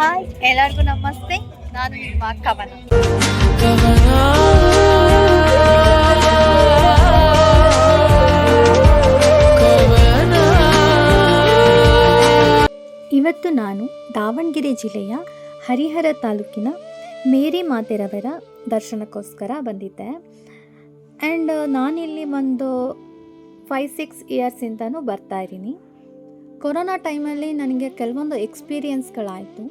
Hi, ಎಲ್ಲರಿಗೂ ನಮಸ್ತೆ. ನಾನು ನಿಮ್ಮ ಕವನ ಇವತ್ತು ನಾನು ದಾವಣಗೆರೆ ಜಿಲ್ಲೆಯ ಹರಿಹರ ತಾಲೂಕಿನ ಮೇರಿ ಮಾತೆರವರ ದರ್ಶನಕ್ಕೋಸ್ಕರ ಬಂದಿದ್ದೆ. ಆ್ಯಂಡ್ ನಾನಿಲ್ಲಿ ಒಂದು ಫೈವ್ ಸಿಕ್ಸ್ ಇಯರ್ಸಿಂದನೂ ಬರ್ತಾ ಇದ್ದೀನಿ. ಕೊರೋನಾ ಟೈಮಲ್ಲಿ ನನಗೆ ಕೆಲವೊಂದು ಎಕ್ಸ್ಪೀರಿಯನ್ಸ್ಗಳಾಯಿತು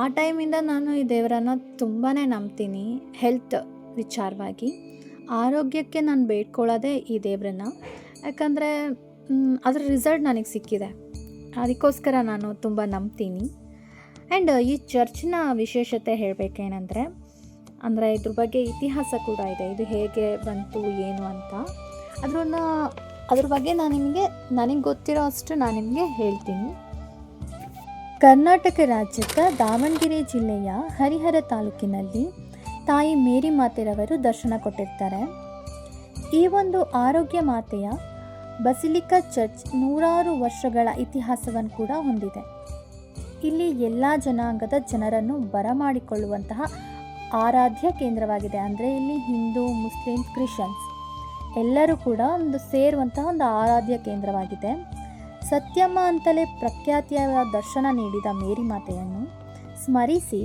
ಆ ಟೈಮಿಂದ ನಾನು ಈ ದೇವರನ್ನು ತುಂಬಾ ನಂಬ್ತೀನಿ ಹೆಲ್ತ್ ವಿಚಾರವಾಗಿ. ಆರೋಗ್ಯಕ್ಕೆ ನಾನು ಬೇಡ್ಕೊಳ್ಳೋದೇ ಈ ದೇವರನ್ನ. ಯಾಕಂದರೆ ಅದರ ರಿಸಲ್ಟ್ ನನಗೆ ಸಿಕ್ಕಿದೆ. ಅದಕ್ಕೋಸ್ಕರ ನಾನು ತುಂಬ ನಂಬ್ತೀನಿ. ಆ್ಯಂಡ್ ಈ ಚರ್ಚ್ನ ವಿಶೇಷತೆ ಹೇಳಬೇಕೇನೆಂದರೆ, ಅಂದರೆ ಇದ್ರ ಬಗ್ಗೆ ಇತಿಹಾಸ ಕೂಡ ಇದೆ. ಇದು ಹೇಗೆ ಬಂತು, ಏನು ಅಂತ. ಅದರನ್ನ, ಅದ್ರ ಬಗ್ಗೆ ನಾನು ನಿಮಗೆ, ನನಗೆ ಗೊತ್ತಿರೋ ಅಷ್ಟು ನಾನು ನಿಮಗೆ ಹೇಳ್ತೀನಿ. ಕರ್ನಾಟಕ ರಾಜ್ಯದ ದಾವಣಗೆರೆ ಜಿಲ್ಲೆಯ ಹರಿಹರ ತಾಲೂಕಿನಲ್ಲಿ ತಾಯಿ ಮೇರಿ ಮಾತೆರವರು ದರ್ಶನ ಕೊಟ್ಟಿರ್ತಾರೆ. ಈ ಒಂದು ಆರೋಗ್ಯ ಮಾತೆಯ ಬಸಿಲಿಕಾ ಚರ್ಚ್ ನೂರಾರು ವರ್ಷಗಳ ಇತಿಹಾಸವನ್ನು ಕೂಡ ಹೊಂದಿದೆ. ಇಲ್ಲಿ ಎಲ್ಲ ಜನಾಂಗದ ಜನರನ್ನು ಬರಮಾಡಿಕೊಳ್ಳುವಂತಹ ಆರಾಧ್ಯ ಕೇಂದ್ರವಾಗಿದೆ. ಅಂದರೆ ಇಲ್ಲಿ ಹಿಂದೂ, ಮುಸ್ಲಿಂ, ಕ್ರಿಶ್ಚಿಯನ್ಸ್ ಎಲ್ಲರೂ ಕೂಡ ಒಂದು ಸೇರುವಂತಹ ಒಂದು ಆರಾಧ್ಯ ಕೇಂದ್ರವಾಗಿದೆ. ಸತ್ಯಮ್ಮ ಅಂತಲೇ ಪ್ರಖ್ಯಾತಿಯ ದರ್ಶನ ನೀಡಿದ ಮೇರಿ ಮಾತೆಯನ್ನು ಸ್ಮರಿಸಿ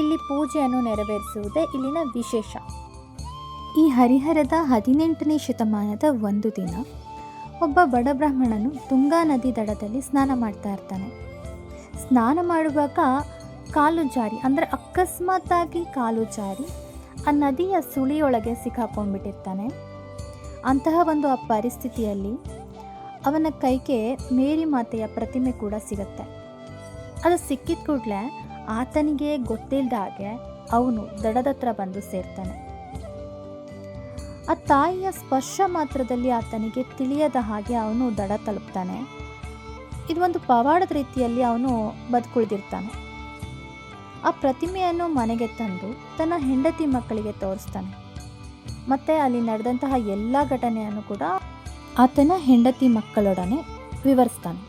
ಇಲ್ಲಿ ಪೂಜೆಯನ್ನು ನೆರವೇರಿಸುವುದೇ ಇಲ್ಲಿನ ವಿಶೇಷ. ಈ ಹರಿಹರದ ಹದಿನೆಂಟನೇ ಶತಮಾನದ ಒಂದು ದಿನ ಒಬ್ಬ ಬಡ ಬ್ರಾಹ್ಮಣನು ತುಂಗಾ ನದಿ ದಡದಲ್ಲಿ ಸ್ನಾನ ಮಾಡ್ತಾ ಇರ್ತಾನೆ. ಸ್ನಾನ ಮಾಡುವಾಗ ಕಾಲು ಜಾರಿ, ಅಂದರೆ ಅಕಸ್ಮಾತ್ತಾಗಿ ಕಾಲು ಜಾರಿ ಆ ನದಿಯ ಸುಳಿಯೊಳಗೆ ಸಿಕ್ಕಾಕೊಂಡ್ಬಿಟ್ಟಿರ್ತಾನೆ. ಅಂತಹ ಒಂದು ಆ ಪರಿಸ್ಥಿತಿಯಲ್ಲಿ ಅವನ ಕೈಗೆ ಮೇರಿ ಮಾತೆಯ ಪ್ರತಿಮೆ ಕೂಡ ಸಿಗುತ್ತೆ. ಅದು ಸಿಕ್ಕಿದ ಕೂಡಲೇ ಆತನಿಗೆ ಗೊತ್ತಿಲ್ಲದ ಹಾಗೆ ಅವನು ದಡದ ಹತ್ರ ಬಂದು ಸೇರ್ತಾನೆ. ಆ ತಾಯಿಯ ಸ್ಪರ್ಶ ಮಾತ್ರದಲ್ಲಿ ಆತನಿಗೆ ತಿಳಿಯದ ಹಾಗೆ ಅವನು ದಡ ತಲುಪ್ತಾನೆ. ಇದು ಒಂದು ಪವಾಡದ ರೀತಿಯಲ್ಲಿ ಅವನು ಬದುಕುಳಿದಿರ್ತಾನೆ. ಆ ಪ್ರತಿಮೆಯನ್ನು ಮನೆಗೆ ತಂದು ತನ್ನ ಹೆಂಡತಿ ಮಕ್ಕಳಿಗೆ ತೋರಿಸ್ತಾನೆ. ಮತ್ತು ಅಲ್ಲಿ ನಡೆದಂತಹ ಎಲ್ಲ ಘಟನೆಯನ್ನು ಕೂಡ ಆತನ ಹೆಂಡತಿ ಮಕ್ಕಳೊಡನೆ ವಿವರಿಸ್ತಾನೆ.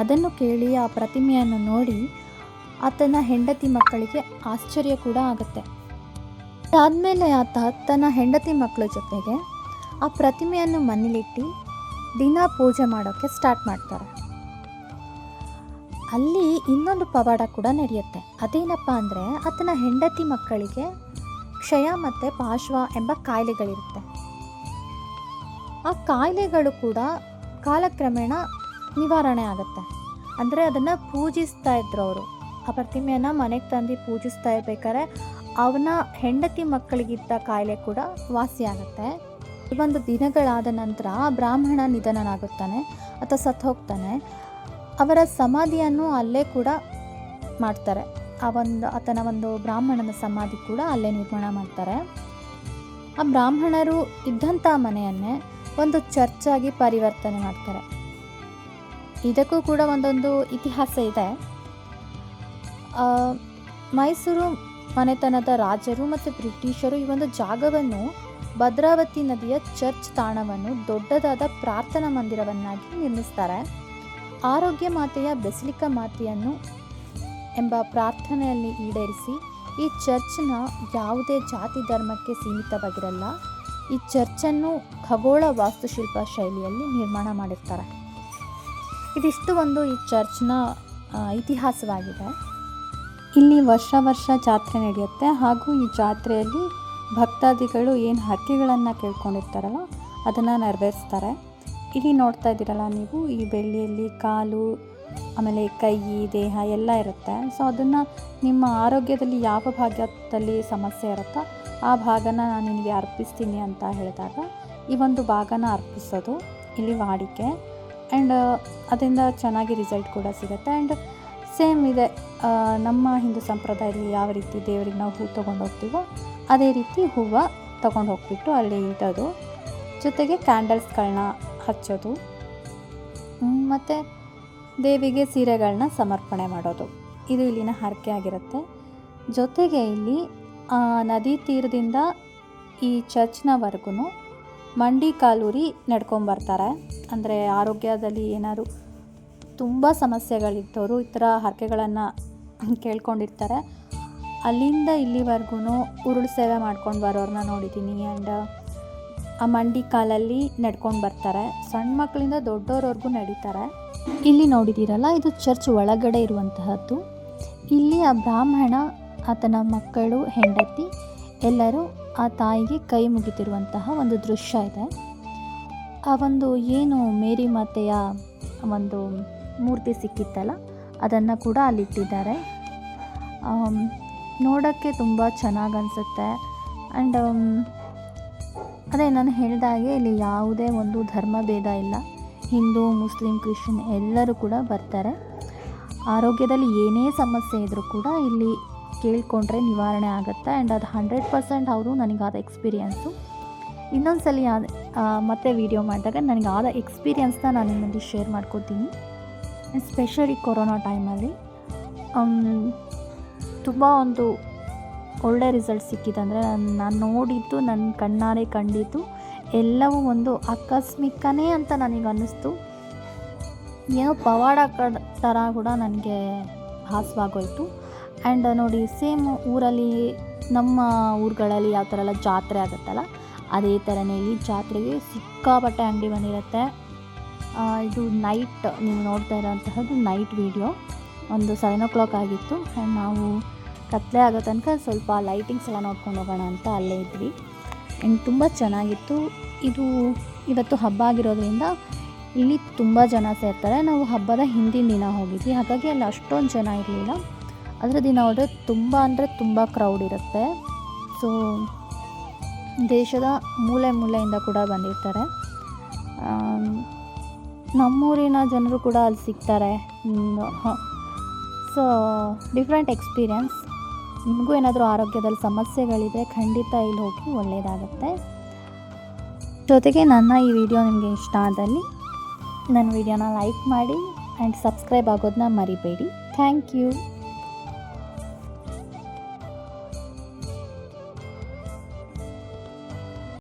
ಅದನ್ನು ಕೇಳಿ ಆ ಪ್ರತಿಮೆಯನ್ನು ನೋಡಿ ಆತನ ಹೆಂಡತಿ ಮಕ್ಕಳಿಗೆ ಆಶ್ಚರ್ಯ ಕೂಡ ಆಗುತ್ತೆ. ಅದಾದಮೇಲೆ ಆತ ತನ್ನ ಹೆಂಡತಿ ಮಕ್ಕಳ ಜೊತೆಗೆ ಆ ಪ್ರತಿಮೆಯನ್ನು ಮನೇಲಿಟ್ಟು ದಿನ ಪೂಜೆ ಮಾಡೋಕ್ಕೆ ಸ್ಟಾರ್ಟ್ ಮಾಡ್ತಾರೆ. ಅಲ್ಲಿ ಇನ್ನೊಂದು ಪವಾಡ ಕೂಡ ನಡೆಯುತ್ತೆ. ಅದೇನಪ್ಪ ಅಂದರೆ ಆತನ ಹೆಂಡತಿ ಮಕ್ಕಳಿಗೆ ಕ್ಷಯ ಮತ್ತು ಪಾಶ್ವ ಎಂಬ ಕಾಯಿಲೆಗಳಿರುತ್ತೆ. ಆ ಕಾಯಿಲೆಗಳು ಕೂಡ ಕಾಲಕ್ರಮೇಣ ನಿವಾರಣೆ ಆಗುತ್ತೆ. ಅಂದರೆ ಅದನ್ನು ಪೂಜಿಸ್ತಾ ಇದ್ರು ಅವರು. ಆ ಪ್ರತಿಮೆಯನ್ನು ಮನೆಗೆ ತಂದು ಪೂಜಿಸ್ತಾ ಇರ್ಬೇಕಾದ್ರೆ ಅವನ ಹೆಂಡತಿ ಮಕ್ಕಳಿಗಿದ್ದ ಕಾಯಿಲೆ ಕೂಡ ವಾಸಿಯಾಗುತ್ತೆ ಒಂದು ದಿನಗಳಾದ ನಂತರ ಬ್ರಾಹ್ಮಣ ನಿಧನನಾಗುತ್ತಾನೆ, ಅಥವಾ ಸತ್ತು ಹೋಗ್ತಾನೆ. ಅವರ ಸಮಾಧಿಯನ್ನು ಅಲ್ಲೇ ಕೂಡ ಮಾಡ್ತಾರೆ. ಆ ಒಂದು ಆತನ ಒಂದು ಬ್ರಾಹ್ಮಣನ ಸಮಾಧಿ ಕೂಡ ಅಲ್ಲೇ ನಿರ್ಮಾಣ ಮಾಡ್ತಾರೆ. ಆ ಬ್ರಾಹ್ಮಣರು ಇದ್ದಂಥ ಮನೆಯನ್ನೇ ಒಂದು ಚರ್ಚಾಗಿ ಪರಿವರ್ತನೆ ಮಾಡ್ತಾರೆ. ಇದಕ್ಕೂ ಕೂಡ ಒಂದೊಂದು ಇತಿಹಾಸ ಇದೆ. ಮೈಸೂರು ಮನೆತನದ ರಾಜರು ಮತ್ತು ಬ್ರಿಟಿಷರು ಈ ಒಂದು ಜಾಗವನ್ನು ಭದ್ರಾವತಿ ನದಿಯ ಚರ್ಚ್ ತಾಣವನ್ನು ದೊಡ್ಡದಾದ ಪ್ರಾರ್ಥನಾ ಮಂದಿರವನ್ನಾಗಿ ನಿರ್ಮಿಸ್ತಾರೆ. ಆರೋಗ್ಯ ಮಾತೆಯ ಬೆಸಲಿಕ ಮಾತೆಯನ್ನು ಎಂಬ ಪ್ರಾರ್ಥನೆಯಲ್ಲಿ ಈಡೇರಿಸಿ ಈ ಚರ್ಚ್ನ ಯಾವುದೇ ಜಾತಿ ಧರ್ಮಕ್ಕೆ ಸೀಮಿತವಾಗಿರಲ್ಲ. ಈ ಚರ್ಚನ್ನು ಖಗೋಳ ವಾಸ್ತುಶಿಲ್ಪ ಶೈಲಿಯಲ್ಲಿ ನಿರ್ಮಾಣ ಮಾಡಿರ್ತಾರೆ. ಇದಿಷ್ಟು ಒಂದು ಈ ಚರ್ಚ್ನ ಇತಿಹಾಸವಾಗಿದೆ. ಇಲ್ಲಿ ವರ್ಷ ವರ್ಷ ಜಾತ್ರೆ ನಡೆಯುತ್ತೆ. ಹಾಗೂ ಈ ಜಾತ್ರೆಯಲ್ಲಿ ಭಕ್ತಾದಿಗಳು ಏನು ಹರಕೆಗಳನ್ನು ಕೇಳ್ಕೊಂಡಿರ್ತಾರಲ್ಲ, ಅದನ್ನು ನೆರವೇರಿಸ್ತಾರೆ. ಇಲ್ಲಿ ನೋಡ್ತಾ ಇದ್ದೀರಲ್ಲ ನೀವು, ಈ ಬೆಳ್ಳಿಯಲ್ಲಿ ಕಾಲು, ಆಮೇಲೆ ಕೈ, ದೇಹ ಎಲ್ಲ ಇರುತ್ತೆ. ಸೊ, ಅದನ್ನು ನಿಮ್ಮ ಆರೋಗ್ಯದಲ್ಲಿ ಯಾವ ಭಾಗದಲ್ಲಿ ಸಮಸ್ಯೆ ಇರುತ್ತೋ ಆ ಭಾಗನ ನಾನು ನಿನಗೆ ಅರ್ಪಿಸ್ತೀನಿ ಅಂತ ಹೇಳಿದಾಗ ಈ ಒಂದು ಭಾಗನ ಅರ್ಪಿಸೋದು ಇಲ್ಲಿ ವಾಡಿಕೆ. ಆ್ಯಂಡ್ ಅದರಿಂದ ಚೆನ್ನಾಗಿ ರಿಸಲ್ಟ್ ಕೂಡ ಸಿಗುತ್ತೆ. ಆ್ಯಂಡ್ ಸೇಮ್ ಇದೆ ನಮ್ಮ ಹಿಂದೂ ಸಂಪ್ರದಾಯದಲ್ಲಿ ಯಾವ ರೀತಿ ದೇವರಿಗೆ ನಾವು ಹೂ ತೊಗೊಂಡು ಹೋಗ್ತೀವೋ ಅದೇ ರೀತಿ ಹೂವು ತೊಗೊಂಡು ಹೋಗ್ಬಿಟ್ಟು ಅಲ್ಲಿ ಇಡೋದು. ಜೊತೆಗೆ ಕ್ಯಾಂಡಲ್ಸ್ಗಳನ್ನ ಹಚ್ಚೋದು. ಮತ್ತು ದೇವಿಗೆ ಸೀರೆಗಳನ್ನ ಸಮರ್ಪಣೆ ಮಾಡೋದು. ಇದು ಇಲ್ಲಿನ ಹರಕೆ ಆಗಿರುತ್ತೆ. ಜೊತೆಗೆ ಇಲ್ಲಿ ನದಿ ತೀರದಿಂದ ಈ ಚರ್ಚ್ನವರೆಗೂ ಮಂಡಿ ಕಾಲೂರಿ ನಡ್ಕೊಂಬರ್ತಾರೆ. ಅಂದರೆ ಆರೋಗ್ಯದಲ್ಲಿ ಏನಾದ್ರು ತುಂಬ ಸಮಸ್ಯೆಗಳಿದ್ದವರು ಈ ಥರ ಹರಕೆಗಳನ್ನು ಕೇಳ್ಕೊಂಡಿರ್ತಾರೆ. ಅಲ್ಲಿಂದ ಇಲ್ಲಿವರೆಗೂ ಉರುಳು ಸೇವೆ ಮಾಡ್ಕೊಂಡು ಬರೋರನ್ನ ನೋಡಿದ್ದೀನಿ. ಆ್ಯಂಡ್ ಆ ಮಂಡಿ ಕಾಲಲ್ಲಿ ನಡ್ಕೊಂಡು ಬರ್ತಾರೆ ಸಣ್ಣ ಮಕ್ಕಳಿಂದ ದೊಡ್ಡೋರವರೆಗೂ ನಡೀತಾರೆ. ಇಲ್ಲಿ ನೋಡಿದ್ದೀರಲ್ಲ ಇದು ಚರ್ಚ್ ಒಳಗಡೆ ಇರುವಂತಹದ್ದು. ಇಲ್ಲಿ ಆ ಬ್ರಾಹ್ಮಣ ಆತನ ಮಕ್ಕಳು, ಹೆಂಡತಿ ಎಲ್ಲರೂ ಆ ತಾಯಿಗೆ ಕೈ ಮುಗಿತಿರುವಂತಹ ಒಂದು ದೃಶ್ಯ ಇದೆ. ಆ ಒಂದು ಏನು ಮೇರಿ ಮಾತೆಯ ಒಂದು ಮೂರ್ತಿ ಸಿಕ್ಕಿತ್ತಲ್ಲ, ಅದನ್ನು ಕೂಡ ಅಲ್ಲಿಟ್ಟಿದ್ದಾರೆ. ನೋಡೋಕ್ಕೆ ತುಂಬ ಚೆನ್ನಾಗಿ ಅನಿಸುತ್ತೆ. ಆ್ಯಂಡ್ ಅದೇ ನಾನು ಹೇಳಿದಾಗೆ ಇಲ್ಲಿ ಯಾವುದೇ ಒಂದು ಧರ್ಮ ಭೇದ ಇಲ್ಲ. ಹಿಂದೂ, ಮುಸ್ಲಿಂ, ಕ್ರಿಶ್ಚಿಯನ್ ಎಲ್ಲರೂ ಕೂಡ ಬರ್ತಾರೆ. ಆರೋಗ್ಯದಲ್ಲಿ ಏನೇ ಸಮಸ್ಯೆ ಇದ್ದರೂ ಕೂಡ ಇಲ್ಲಿ ಕೇಳಿಕೊಂಡ್ರೆ ನಿವಾರಣೆ ಆಗುತ್ತೆ ಆ್ಯಂಡ್ ಅದು ಹಂಡ್ರೆಡ್ ಪರ್ಸೆಂಟ್ ಅವರು ನನಗಾದ ಎಕ್ಸ್ಪೀರಿಯೆನ್ಸು ಇನ್ನೊಂದು ಸಲ ಮತ್ತೆ ವಿಡಿಯೋ ಮಾಡಿದಾಗ ನನಗಾದ ಎಕ್ಸ್ಪೀರಿಯೆನ್ಸ್ನ ನಾನು ನಿಮ್ಮಲ್ಲಿ ಶೇರ್ ಮಾಡ್ಕೋತೀನಿ. ಸ್ಪೆಷಲಿ ಕೊರೋನಾ ಟೈಮಲ್ಲಿ ತುಂಬ ಒಂದು ಒಳ್ಳೆ ರಿಸಲ್ಟ್ ಸಿಕ್ಕಿದೆ ಅಂದರೆ ನಾನು ನೋಡಿದ್ದು ನನ್ನ ಕಣ್ಣಾರೆ ಕಂಡಿದ್ದು, ಎಲ್ಲವೂ ಒಂದು ಆಕಸ್ಮಿಕನೇ ಅಂತ ನನಗೆ ಅನ್ನಿಸ್ತು. ಏನೋ ಪವಾಡ ಕಡ ಥರ ಕೂಡ ನನಗೆ ಭಾಸವಾಗೋಯ್ತು ಆ್ಯಂಡ್ ನೋಡಿ ಸೇಮ್ ಊರಲ್ಲಿ ನಮ್ಮ ಊರುಗಳಲ್ಲಿ ಯಾವ ಥರ ಎಲ್ಲ ಜಾತ್ರೆ ಆಗುತ್ತಲ್ಲ, ಅದೇ ಥರನೇ ಈ ಜಾತ್ರೆಗೆ ಸಿಕ್ಕಾಪಟ್ಟೆ ಅಂಗಡಿ ಬಂದಿರುತ್ತೆ. ಇದು ನೈಟ್ ನೀವು ನೋಡ್ತಾ ಇರೋಂತಹದ್ದು ನೈಟ್ ವಿಡಿಯೋ ಒಂದು ಸೆವೆನ್ ಓ ಕ್ಲಾಕ್ ಆಗಿತ್ತು. ಆ್ಯಂಡ್ ನಾವು ಕತ್ಲೆ ಆಗೋ ತನಕ ಸ್ವಲ್ಪ ಲೈಟಿಂಗ್ಸ್ ಎಲ್ಲ ನೋಡ್ಕೊಂಡು ಹೋಗೋಣ ಅಂತ ಅಲ್ಲೇ ಇದ್ವಿ. ಆ್ಯಂಡ್ ತುಂಬ ಚೆನ್ನಾಗಿತ್ತು. ಇದು ಇವತ್ತು ಹಬ್ಬ ಆಗಿರೋದ್ರಿಂದ ಇಲ್ಲಿ ತುಂಬ ಜನ ಸೇರ್ತಾರೆ. ನಾವು ಹಬ್ಬದ ಹಿಂದಿನ ದಿನ ಹೋಗಿದ್ವಿ. ಹಾಗಾಗಿ ಅಲ್ಲಿ ಅಷ್ಟೊಂದು ಜನ ಇರಲಿಲ್ಲ. ಅದರ ದಿನ ಹೋದರೆ ತುಂಬ ಅಂದರೆ ತುಂಬ ಕ್ರೌಡ್ ಇರುತ್ತೆ. ಸೊ ದೇಶದ ಮೂಲೆ ಮೂಲೆಯಿಂದ ಕೂಡ ಬಂದಿರ್ತಾರೆ. ನಮ್ಮೂರಿನ ಜನರು ಕೂಡ ಅಲ್ಲಿ ಸಿಗ್ತಾರೆ. ಸೊ ಡಿಫ್ರೆಂಟ್ ಎಕ್ಸ್ಪೀರಿಯನ್ಸ್ ನಿಮಗೂ ಏನಾದರೂ ಆರೋಗ್ಯದಲ್ಲಿ ಸಮಸ್ಯೆಗಳಿದೆ ಖಂಡಿತ ಇಲ್ಲಿ ಹೋಗಿ ಒಳ್ಳೆಯದಾಗುತ್ತೆ ಜೊತೆಗೆ ನನ್ನ ಈ ವಿಡಿಯೋ ನಿಮಗೆ ಇಷ್ಟ ಆದಲ್ಲಿ ನನ್ನ ವಿಡಿಯೋನ ಲೈಕ್ ಮಾಡಿ, ಆ್ಯಂಡ್ ಸಬ್ಸ್ಕ್ರೈಬ್ ಆಗೋದನ್ನ ಮರಿಬೇಡಿ. Thank you.